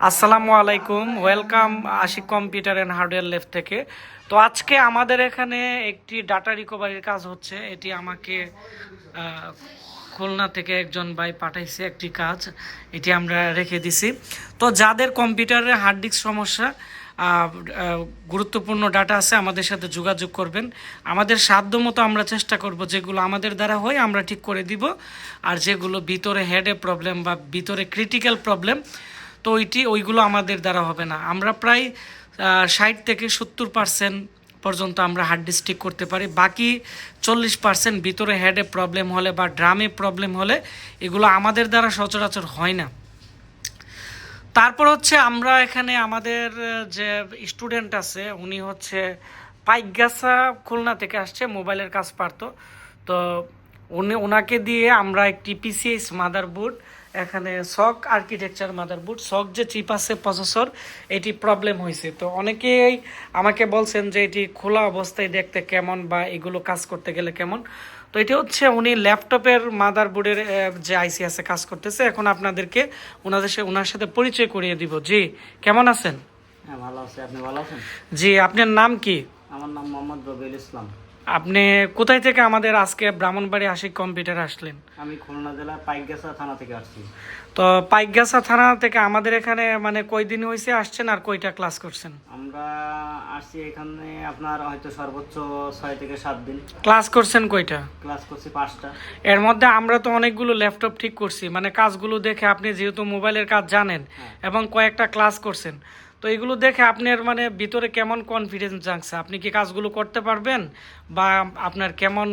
আসসালামু আলাইকুম, welcome Ashik computer and hardware left থেকে। তো আজকে আমাদের এখানে একটি ডাটা রিকভারির কাজ হচ্ছে। এটি আমাকে খুলনা থেকে একজন ভাই পাঠাইছে একটি কাজ। এটি আমরা রেখে দিছি। তো যাদের কম্পিউটারে হার্ড ডিস্ক সমস্যা গুরুত্বপূর্ণ ডাটা আছে, আমাদের সাথে যোগাযোগ করবেন। আমাদের সাধ্য মতো আমরা চেষ্টা করব যেগুলো আমাদের দ্বারা হয়, আমরা ঠিক করে দিব। আর যেগুলো ভিতরে হেডে প্রবলেম বা ভিতরে ক্রিটিক্যাল প্রবলেম তো ওইটি ওইগুলো আমাদের দ্বারা হবে না। আমরা প্রায় ষাট থেকে সত্তর পার্সেন্ট পর্যন্ত আমরা হার্ড ডিস্ক ঠিক করতে পারি। বাকি চল্লিশ পার্সেন্ট ভিতরে হেডে প্রবলেম হলে বা ড্রামে প্রবলেম হলে এগুলো আমাদের দ্বারা সচরাচর হয় না। তারপর হচ্ছে আমরা এখানে আমাদের যে স্টুডেন্ট আছে, উনি হচ্ছে পাইকগাছা খুলনা থেকে আসছে, মোবাইলের কাজ পারতো। তো উনি ওনাকে দিয়ে আমরা একটি পিসিএস মাদারবোর্ড এখানে সক আর্কিটেকচার মাদারবোর্ড সক যে চিপ আছে প্রসেসর এটি প্রবলেম হয়েছে তো অনেকেই আমাকে বলছেন যে এটি খোলা অবস্থায় দেখতে কেমন বা এগুলো কাজ করতে গেলে কেমন। তো এটি হচ্ছে উনি ল্যাপটপের মাদারবোর্ডের যে আইসি আছে কাজ করতেছে। এখন আপনাদেরকে ওনাদের সাথে ওনার সাথে পরিচয় করিয়ে দিব। জি কেমন আছেন? হ্যাঁ ভালো আছি। আপনি ভালো আছেন? জি আপনার নাম কি? আমার নাম মোহাম্মদ রবিউল ইসলাম। আপনি কোথায় থেকে আমাদের আজকে ব্রাহ্মণবাড়ি আশিক কম্পিউটার আসলেন? আমি খুলনা জেলার পাইকগাছা থানা থেকে আসছি। তো পাইকগাছা থানা থেকে আমাদের এখানে মানে কয়দিন হয়েছে আসছেন আর কয়টা ক্লাস করছেন? আমরা আসছি এখানে আপনার হয়তো সর্বোচ্চ ছয় থেকে সাত দিন। ক্লাস করছেন কয়টা? ক্লাস করছি পাঁচটা। এর মধ্যে আমরা তো অনেকগুলো ল্যাপটপ ঠিক করছি মানে কাজগুলো দেখে আপনি যেহেতু মোবাইলের কাজ জানেন এবং কয়েকটা ক্লাস করছেন তো এগুলো দেখে আপনার মানে ভিতরে কেমন কনফিডেন্স জাগছে? আপনি কি কাজগুলো করতে পারবেন? বা আপনার কেমন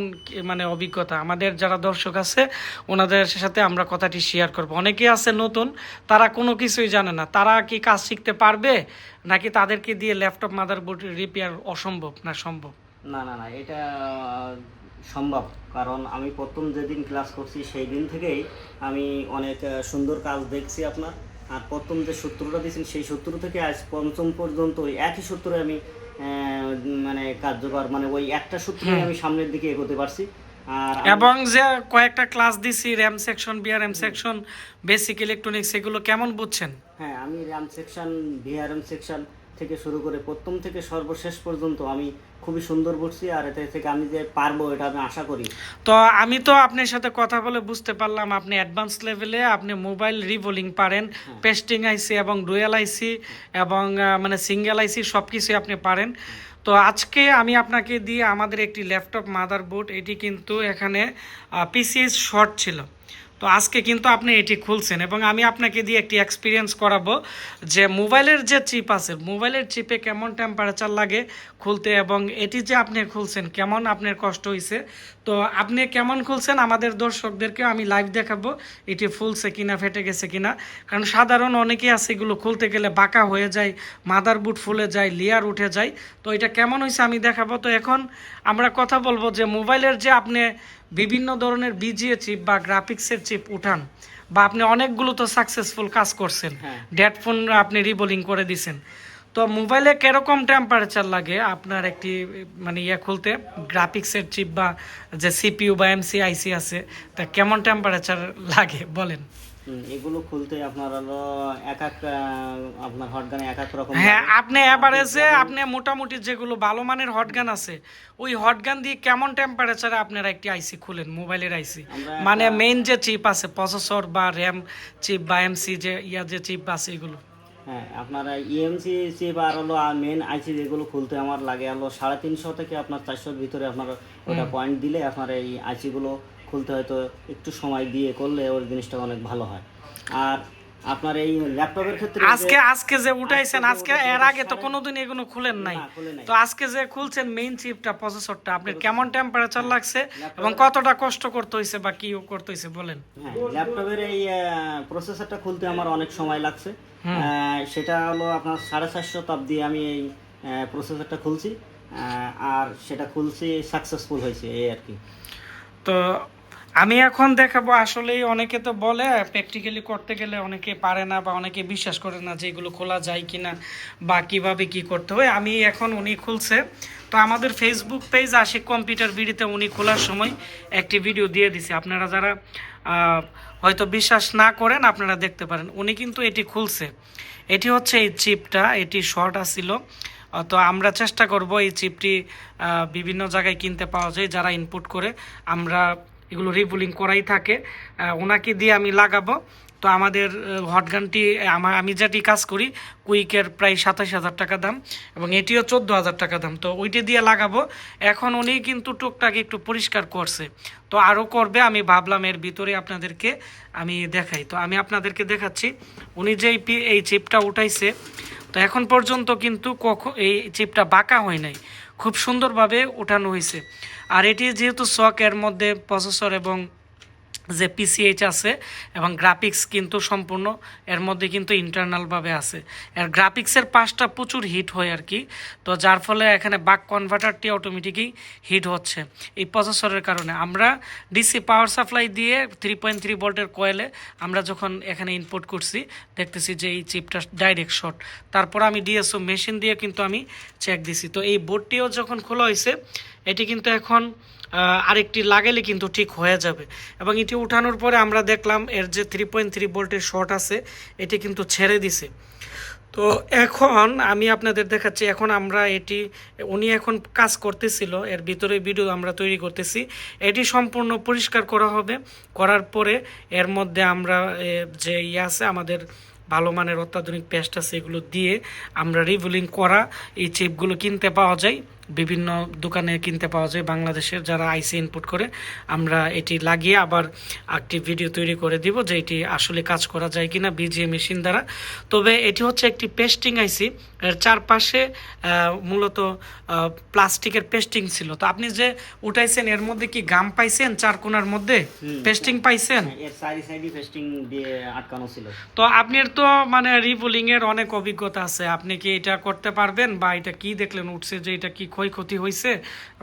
মানে অভিজ্ঞতা? আমাদের যারা দর্শক আছে, ওনাদের সাথে আমরা কথাটি শেয়ার করব। অনেকেই আছে নতুন, তারা কোনো কিছুই জানে না। তারা কি কাজ শিখতে পারবে? নাকি তাদেরকে দিয়ে ল্যাপটপ মাদারবোর্ড রিপেয়ার অসম্ভব না সম্ভব? না না না, এটা সম্ভব। কারণ আমি প্রথম যেদিন ক্লাস করছি সেই দিন থেকেই আমি অনেক সুন্দর কাজ দেখছি আপনার। আর প্রথম যে সূত্রটা দিয়েছেন সেই সূত্র থেকে আজ পঞ্চম পর্যন্ত ওই একই সূত্রে আমি মানে কার্যকর মানে ওই একটা সূত্রে আমি সামনের দিকে এগোতে পারছি। আর এবং যে কয়েকটা ক্লাস দিছি RAM section BRM section basic electronics এগুলো কেমন বুঝছেন? হ্যাঁ আমি র্যাম সেকশন ভিআরএম সেকশন থেকে শুরু করে প্রথম থেকে সর্বশেষ পর্যন্ত আমি খুবই সুন্দর বুঝছি আর এতে থেকে আমি যে পারব এটা আমি আশা করি। তো আমি তো আপনার সাথে কথা বলে বুঝতে পারলাম আপনি অ্যাডভান্স লেভেলে আপনি মোবাইল রিবোলিং পারেন পেস্টিং আইসি এবং ডুয়েল আইসি এবং মানে সিঙ্গেল আইসি সব কিছুই আপনি পারেন। তো আজকে আমি আপনাকে দিয়ে আমাদের একটি ল্যাপটপ মাদারবোর্ড এটি কিন্তু এখানে পিসিএস শর্ট ছিল। তো আজকে কিন্তু আপনি এটি খুলছেন এবং আমি আপনাকে দিয়ে একটি এক্সপিরিয়েন্স করাবো যে মোবাইলের যে চিপ আছে, মোবাইলের চিপে কেমন টেম্পারেচার লাগে খুলতে এবং এটি যে আপনি খুলছেন, কেমন আপনার কষ্ট হয়েছে তো আপনি কেমন খুলছেন আমাদের দর্শকদেরকে আমি লাইভ দেখাবো, এটি ফুলছে কিনা, ফেটে গেছে কিনা। কারণ সাধারণ অনেকেই আছে এগুলো খুলতে গেলে বাঁকা হয়ে যায় মাদার বুট ফুলে যায় লেয়ার উঠে যায়। তো এটা কেমন হয়েছে আমি দেখাবো। তো এখন আমরা কথা বলব যে মোবাইলের যে আপনি বিভিন্ন ধরনের বিজিএ চিপ বা গ্রাফিক্সের চিপ উঠান বা আপনি অনেকগুলো তো সাকসেসফুল কাজ করছেন। ডেডফোন ডেড ফোন আপনি রিবোলিং করে দিছেন। তো মোবাইলে কীরকম টেম্পারেচার লাগে আপনার একটি মানে ইয়ে খুলতে? গ্রাফিক্সের চিপ বা যে সিপিইউ বা এমসি আইসি আছে তা কেমন টেম্পারেচার লাগে বলেন? এগুলো খুলতে আপনার হলো এক এক আপনার হটগানে এক এক রকম হ্যাঁ আপনি এভারেজে আপনি মোটামুটি যেগুলো ভালো মানের হটগান আছে ওই হটগান দিয়ে কেমন টেম্পারেচারে আপনারা একটি আইসি খুলেন মোবাইলের আইসি মানে মেইন যে চিপ আছে প্রসেসর বা র্যাম চিপ বা এমসি যে ইয়া যে চিপ আছে এগুলো। হ্যাঁ আপনার ইএমসি চিপ আর হলো মেন আইসি যেগুলো খুলতে আমার লাগে হলো সাড়ে তিনশো থেকে আপনার চারশোর ভিতরে আপনার ওটা পয়েন্ট দিলে আপনার এই আইসিগুলো খুলতে হয়তো একটু সময় দিয়ে করলে ওর জিনিসটা অনেক ভালো হয়। আর আপনার এই ল্যাপটপের ক্ষেত্রে আজকে আজকে যে উঠাইছেন আজকে এর আগে তো কোনোদিন এগুলো খুলেন নাই। তো আজকে যে খুলছেন মেইন চিপটা প্রসেসরটা আপনার কেমন টেম্পারেচার লাগছে এবং কতটা কষ্ট করতে হয়েছে বা কি করতে হয়েছে বলেন। হ্যাঁ ল্যাপটপের এই প্রসেসরটা খুলতে আমার অনেক সময় লাগছে। সেটা হলো আপনার সাড়ে চারশো তাপ দিয়ে আমি এই প্রসেসরটা খুলছি। আর সেটা খুলছি সাকসেসফুল হয়েছে এই আর কি। তো আমি এখন দেখাবো আসলেই অনেকে তো বলে প্র্যাকটিক্যালি করতে গেলে অনেকে পারে না বা অনেকে বিশ্বাস করে না যে এগুলো খোলা যায় কি না বা কীভাবে কী করতে হয়। আমি এখন উনি খুলছে। তো আমাদের ফেসবুক পেজ আশিক কম্পিউটার ভিডিওতে উনি খোলার সময় একটি ভিডিও দিয়ে দিছে। আপনারা যারা হয়তো বিশ্বাস না করেন, আপনারা দেখতে পারেন। উনি কিন্তু এটি খুলছে। এটি হচ্ছে এই চিপটা এটি শর্ট আসছিল তো আমরা চেষ্টা করব এই চিপটি বিভিন্ন জায়গায় কিনতে পাওয়া যায়, যারা ইনপুট করে। আমরা এগুলো রিবুলিং করাই থাকে। ওনাকে দিয়ে আমি লাগাবো। তো আমাদের হটগানটি আমার আমি যেটি কাজ করি, কুইকের প্রায় সাতাশ হাজার টাকা দাম এবং এটিও চোদ্দ হাজার টাকা দাম। তো ওইটি দিয়ে লাগাবো। এখন উনি কিন্তু টুকটাক একটু পরিষ্কার করছে। তো আরও করবে, আমি ভাবলাম এর ভিতরে আপনাদেরকে আমি দেখাই। তো আমি আপনাদেরকে দেখাচ্ছি। উনি যে এই চিপটা উঠাইছে, তো এখন পর্যন্ত কিন্তু কখন এই চিপটা বাঁকা হয় নাই। খুব সুন্দরভাবে উঠানো হয়েছে আর এটি যেহেতু শখ এর মধ্যে প্রসেসর এবং যে পিসিএইচ আছে এবং গ্রাফিক্স কিন্তু সম্পূর্ণ, এর মধ্যে কিন্তু ইন্টারনালভাবে আছে। আর গ্রাফিক্সের পাশটা প্রচুর হিট হয় আর কি। তো যার ফলে এখানে বাক কনভার্টারটি অটোমেটিকই হিট হচ্ছে। এই প্রসেসরের কারণে আমরা ডিসি পাওয়ার সাপ্লাই দিয়ে থ্রি পয়েন্ট থ্রি ভোল্টের কয়েলে আমরা যখন এখানে ইনপুট করছি, দেখতেছি যে এই চিপটা ডাইরেক্ট শর্ট তারপর আমি ডিএসও মেশিন দিয়ে কিন্তু আমি চেক দিছি। তো এই বোর্ডটিও যখন খোলা হয়েছে এটি কিন্তু এখন আরেকটি লাগালে কিন্তু ঠিক হয়ে যাবে। এবং এটি উঠানোর পরে আমরা দেখলাম এর যে থ্রি পয়েন্ট থ্রি ভোল্টের শর্ট আছে, এটি কিন্তু ছেড়ে দিছে। তো এখন আমি আপনাদের দেখাচ্ছি, এখন আমরা এটি, উনি এখন কাজ করতেছিল, এর ভিতরে ভিডিও আমরা তৈরি করতেছি। এটি সম্পূর্ণ পরিষ্কার করা হবে, করার পরে এর মধ্যে আমরা যে ইয়ে আছে, আমাদের ভালো মানের অত্যাধুনিক পেস্ট আছে, এগুলো দিয়ে আমরা রিভুলিং করা, এই চিপগুলো কিনতে পাওয়া যায়। বিভিন্ন দোকানে কিনতে পাওয়া যায় বাংলাদেশের যারা আইসি ইনপুট করে আমরা এটি লাগিয়ে আবার একটি ভিডিও তৈরি করে দিব যে এটি আসলে কাজ করা যায় কিনা বিজিএ মেশিন দ্বারা। তবে এটি হচ্ছে একটি পেস্টিং আইসি এর চারপাশে মূলত প্লাস্টিকের পেস্টিং ছিল। তো আপনি যে উঠাইছেন এর মধ্যে কি গাম পাইছেন চার কোনার মধ্যে? পেস্টিং পাইছেন? হ্যাঁ, তো আপনার তো মানে রিবুলিং এর অনেক অভিজ্ঞতা আছে। আপনি কি এটা করতে পারবেন বা এটা কি দেখলেন উঠছে যে এটা কি ক্ষয়ক্ষতি হয়েছে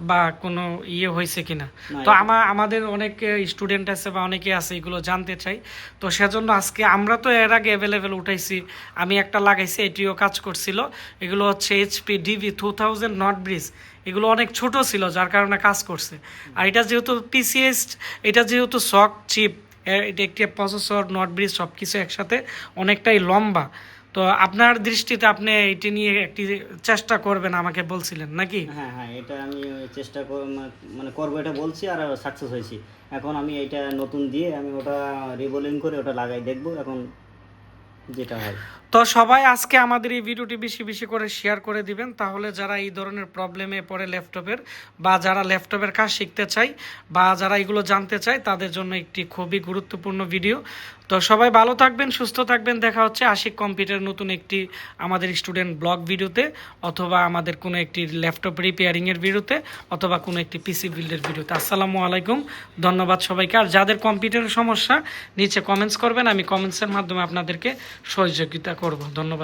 বা কোনো ইয়ে হয়েছে কিনা। তো আমার আমাদের অনেক স্টুডেন্ট আছে বা অনেকে আছে এগুলো জানতে চাই। তো সেজন্য আজকে আমরা তো এর আগে অ্যাভেলেবেল উঠাইছি আমি একটা লাগাইছি এটিও কাজ করছিল। এগুলো হচ্ছে HP DV two thousand north bridge এগুলো অনেক ছোট ছিল যার কারণে কাজ করছে। আর এটা যেহেতু পিসিএস এটা যেহেতু শক চিপ এটা একটি প্রসেসর নট ব্রিজ সব কিছু একসাথে অনেকটাই লম্বা। তো আপনার দৃষ্টিতে আপনি এটি নিয়ে একটি চেষ্টা করবেন আমাকে বলছিলেন নাকি? হ্যাঁ হ্যাঁ এটা আমি চেষ্টা মানে করব এটা বলছি আর সাকসেস হয়েছি। এখন আমি এটা নতুন দিয়ে আমি ওটা রিবোলিং করে ওটা লাগাই দেখব এখন যেটা হয়। তো সবাই আজকে আমাদের এই ভিডিওটি বেশি বেশি করে শেয়ার করে দিবেন তাহলে যারা এই ধরনের প্রবলেমে পড়ে ল্যাপটপের বা যারা ল্যাপটপের কাজ শিখতে চায় বা যারা এগুলো জানতে চায় তাদের জন্য একটি খুবই গুরুত্বপূর্ণ ভিডিও তো সবাই ভালো থাকবেন, সুস্থ থাকবেন। দেখা হচ্ছে আশিক কম্পিউটার নতুন একটি আমাদের স্টুডেন্ট ব্লগ ভিডিওতে অথবা আমাদের কোনো একটি ল্যাপটপ রিপেয়ারিংয়ের ভিডিওতে অথবা কোনো একটি পিসি বিল্ডের ভিডিওতে। আসসালামু আলাইকুম, ধন্যবাদ সবাইকে। আর যাদের কম্পিউটারের সমস্যা, নিচে কমেন্টস করবেন, আমি কমেন্টসের মাধ্যমে আপনাদেরকে সহযোগিতা করব। ধন্যবাদ।